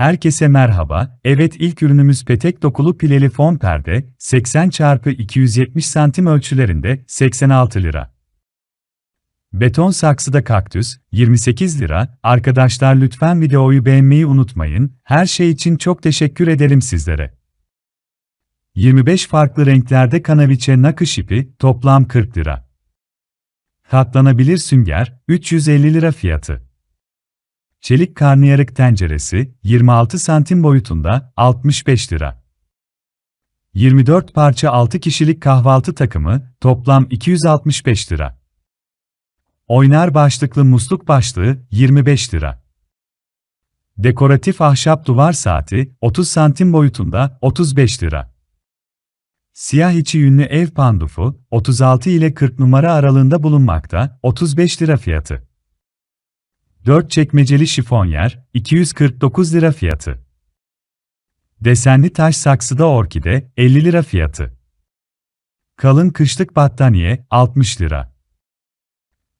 Herkese merhaba. Evet ilk ürünümüz petek dokulu pileli fon perde, 80 x 270 santim ölçülerinde 86 lira. Beton saksıda kaktüs 28 lira. Arkadaşlar lütfen videoyu beğenmeyi unutmayın. Her şey için çok teşekkür ederim sizlere. 25 farklı renklerde kanaviçe nakış ipi toplam 40 lira. Katlanabilir sünger 350 lira fiyatı. Çelik karnıyarık tenceresi 26 santim boyutunda 65 lira. 24 parça 6 kişilik kahvaltı takımı toplam 265 lira. Oynar başlıklı musluk başlığı 25 lira. Dekoratif ahşap duvar saati 30 santim boyutunda 35 lira. Siyah içi yünlü ev pandufu 36 ile 40 numara aralığında bulunmakta 35 lira fiyatı. 4 çekmeceli şifonyer, 249 lira fiyatı. Desenli taş saksıda orkide, 50 lira fiyatı. Kalın kışlık battaniye, 60 lira.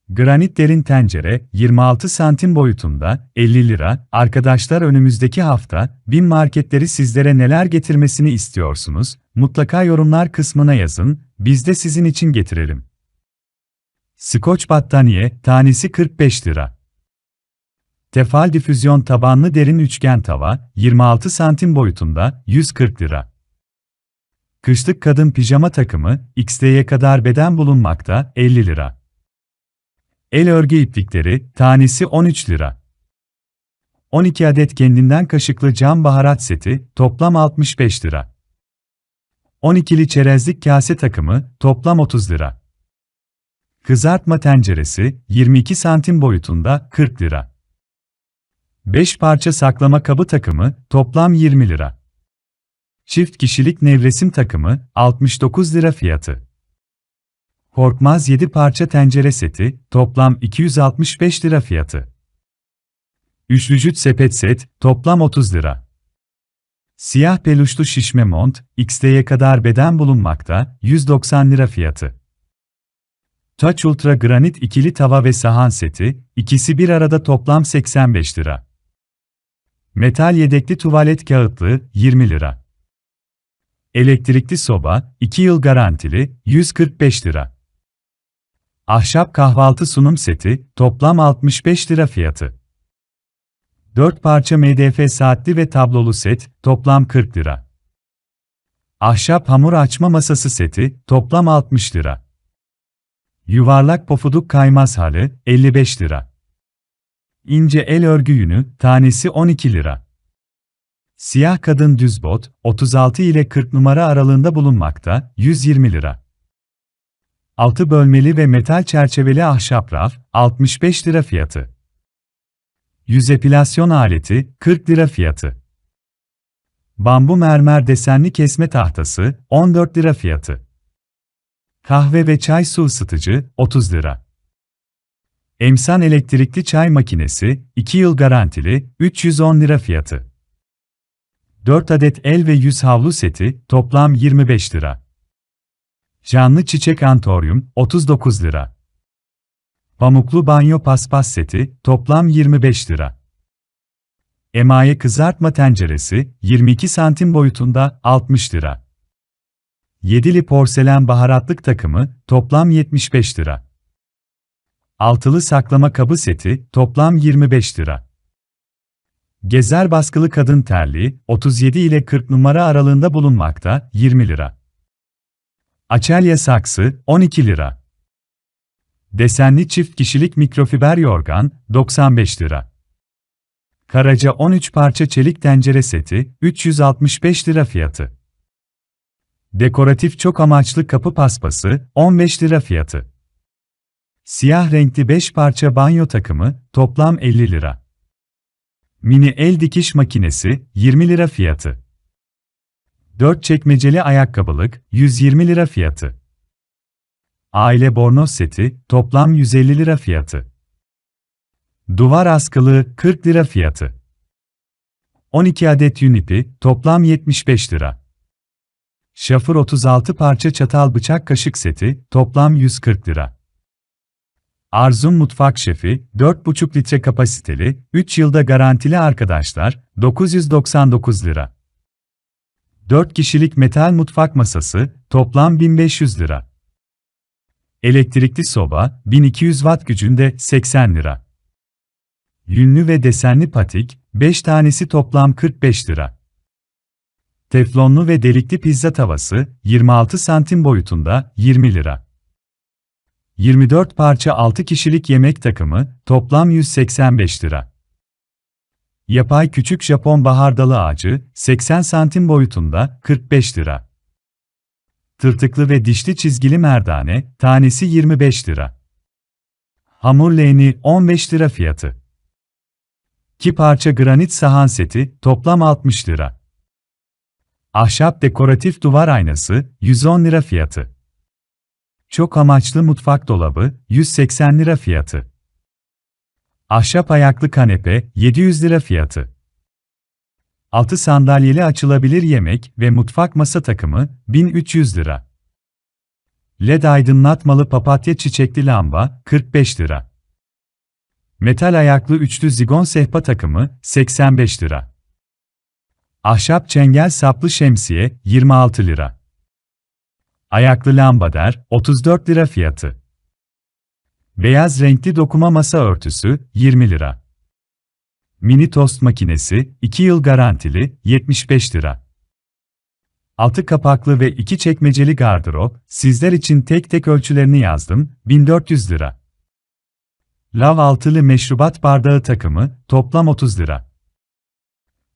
Granit derin tencere, 26 santim boyutunda, 50 lira. Arkadaşlar önümüzdeki hafta, bin marketleri sizlere neler getirmesini istiyorsunuz? Mutlaka yorumlar kısmına yazın, biz de sizin için getirelim. Skoç battaniye, tanesi 45 lira. Tefal difüzyon tabanlı derin üçgen tava, 26 santim boyutunda, 140 lira. Kışlık kadın pijama takımı, XL'ye kadar beden bulunmakta, 50 lira. El örgü iplikleri, tanesi 13 lira. 12 adet kendinden kaşıklı cam baharat seti, toplam 65 lira. 12'li çerezlik kase takımı, toplam 30 lira. Kızartma tenceresi, 22 santim boyutunda, 40 lira. 5 parça saklama kabı takımı, toplam 20 lira. Çift kişilik nevresim takımı, 69 lira fiyatı. Korkmaz 7 parça tencere seti, toplam 265 lira fiyatı. Üçlücüt sepet set, toplam 30 lira. Siyah peluşlu şişme mont, XL'ye kadar beden bulunmakta, 190 lira fiyatı. Touch Ultra Granit ikili tava ve sahan seti, ikisi bir arada toplam 85 lira. Metal yedekli tuvalet kağıtlığı 20 lira. Elektrikli soba 2 yıl garantili 145 lira. Ahşap kahvaltı sunum seti toplam 65 lira fiyatı. 4 parça MDF saatli ve tablolu set toplam 40 lira. Ahşap hamur açma masası seti toplam 60 lira. Yuvarlak pofuduk kaymaz halı 55 lira. İnce el örgü yünü, tanesi 12 lira. Siyah kadın düz bot, 36 ile 40 numara aralığında bulunmakta, 120 lira. Altı bölmeli ve metal çerçeveli ahşap raf, 65 lira fiyatı. Yüz epilasyon aleti, 40 lira fiyatı. Bambu mermer desenli kesme tahtası, 14 lira fiyatı. Kahve ve çay su ısıtıcı, 30 lira. Emsan elektrikli çay makinesi, 2 yıl garantili, 310 lira fiyatı. 4 adet el ve yüz havlu seti, toplam 25 lira. Canlı çiçek antoryum, 39 lira. Pamuklu banyo paspas seti, toplam 25 lira. Emaye kızartma tenceresi, 22 santim boyutunda, 60 lira. Yedili porselen baharatlık takımı, toplam 75 lira. Altılı saklama kabı seti, toplam 25 lira. Gezer baskılı kadın terliği, 37 ile 40 numara aralığında bulunmakta, 20 lira. Açelya saksı, 12 lira. Desenli çift kişilik mikrofiber yorgan, 95 lira. Karaca 13 parça çelik tencere seti, 365 lira fiyatı. Dekoratif çok amaçlı kapı paspası, 15 lira fiyatı. Siyah renkli 5 parça banyo takımı, toplam 50 lira. Mini el dikiş makinesi, 20 lira fiyatı. 4 çekmeceli ayakkabılık, 120 lira fiyatı. Aile bornoz seti, toplam 150 lira fiyatı. Duvar askılığı, 40 lira fiyatı. 12 adet yün ipi, toplam 75 lira. Şafır 36 parça çatal bıçak kaşık seti, toplam 140 lira. Arzum Mutfak Şefi, 4,5 litre kapasiteli, 3 yılda garantili arkadaşlar, 999 lira. 4 kişilik metal mutfak masası, toplam 1500 lira. Elektrikli soba, 1200 watt gücünde 80 lira. Yünlü ve desenli patik, 5 tanesi toplam 45 lira. Teflonlu ve delikli pizza tavası, 26 santim boyutunda 20 lira. 24 parça 6 kişilik yemek takımı, toplam 185 lira. Yapay küçük Japon bahardalı ağacı, 80 santim boyutunda, 45 lira. Tırtıklı ve dişli çizgili merdane, tanesi 25 lira. Hamur leğeni, 15 lira fiyatı. 2 parça granit sahan seti, toplam 60 lira. Ahşap dekoratif duvar aynası, 110 lira fiyatı. Çok amaçlı mutfak dolabı, 180 lira fiyatı. Ahşap ayaklı kanepe, 700 lira fiyatı. 6 sandalyeli açılabilir yemek ve mutfak masa takımı, 1300 lira. LED aydınlatmalı papatya çiçekli lamba, 45 lira. Metal ayaklı üçlü zigon sehpa takımı, 85 lira. Ahşap çengel saplı şemsiye, 26 lira. Ayaklı lambader, 34 lira fiyatı. Beyaz renkli dokuma masa örtüsü, 20 lira. Mini tost makinesi, 2 yıl garantili, 75 lira. Altı kapaklı ve iki çekmeceli gardırop, sizler için tek tek ölçülerini yazdım, 1400 lira. Lav altılı meşrubat bardağı takımı, toplam 30 lira.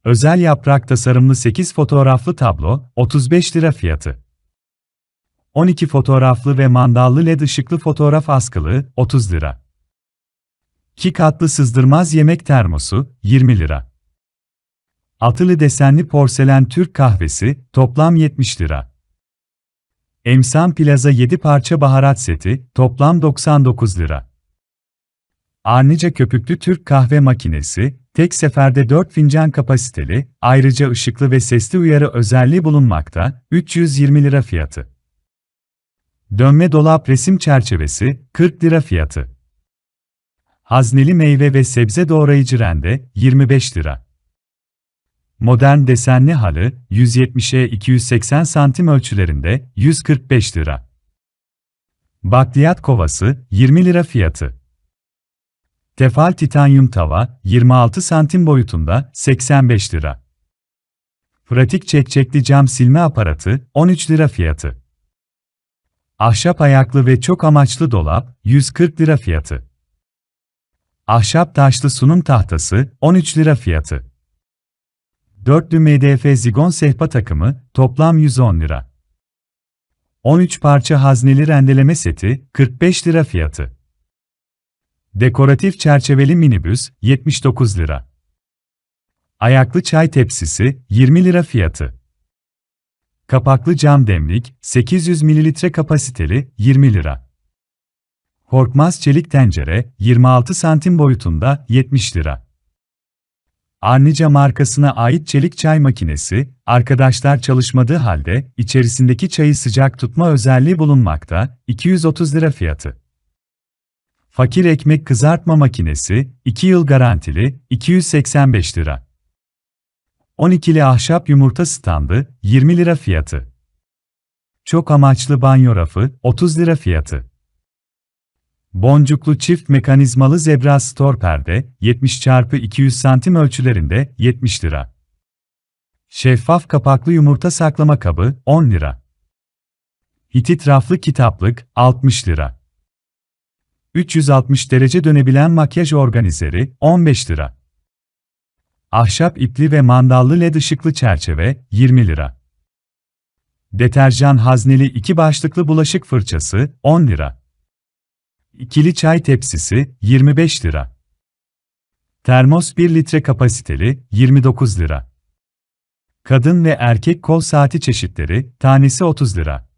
Özel yaprak tasarımlı 8 fotoğraflı tablo, 35 lira fiyatı. 12 fotoğraflı ve mandallı led ışıklı fotoğraf askılı, 30 lira. 2 katlı sızdırmaz yemek termosu, 20 lira. Atılı desenli porselen Türk kahvesi, toplam 70 lira. Emsan Plaza 7 parça baharat seti, toplam 99 lira. Arnica köpüklü Türk kahve makinesi, tek seferde 4 fincan kapasiteli, ayrıca ışıklı ve sesli uyarı özelliği bulunmakta, 320 lira fiyatı. Dönme dolap resim çerçevesi, 40 lira fiyatı. Hazneli meyve ve sebze doğrayıcı rende, 25 lira. Modern desenli halı, 170'e 280 santim ölçülerinde, 145 lira. Bakliyat kovası, 20 lira fiyatı. Tefal titanyum tava, 26 santim boyutunda, 85 lira. Pratik çekçekli cam silme aparatı, 13 lira fiyatı. Ahşap ayaklı ve çok amaçlı dolap, 140 lira fiyatı. Ahşap taşlı sunum tahtası, 13 lira fiyatı. Dörtlü MDF zigon sehpa takımı, toplam 110 lira. 13 parça hazneli rendeleme seti, 45 lira fiyatı. Dekoratif çerçeveli minibüs, 79 lira. Ayaklı çay tepsisi, 20 lira fiyatı. Kapaklı cam demlik, 800 ml kapasiteli, 20 lira. Korkmaz çelik tencere, 26 santim boyutunda, 70 lira. Arnica markasına ait çelik çay makinesi, arkadaşlar çalışmadığı halde, içerisindeki çayı sıcak tutma özelliği bulunmakta, 230 lira fiyatı. Fakir ekmek kızartma makinesi, 2 yıl garantili, 285 lira. 12'li ahşap yumurta standı, 20 lira fiyatı. Çok amaçlı banyo rafı, 30 lira fiyatı. Boncuklu çift mekanizmalı zebra store perde, 70 x 200 santim ölçülerinde, 70 lira. Şeffaf kapaklı yumurta saklama kabı, 10 lira. Hitit raflı kitaplık, 60 lira. 360 derece dönebilen makyaj organizeri, 15 lira. Ahşap ipli ve mandallı led ışıklı çerçeve, 20 lira. Deterjan hazneli iki başlıklı bulaşık fırçası, 10 lira. İkili çay tepsisi, 25 lira. Termos 1 litre kapasiteli, 29 lira. Kadın ve erkek kol saati çeşitleri, tanesi 30 lira.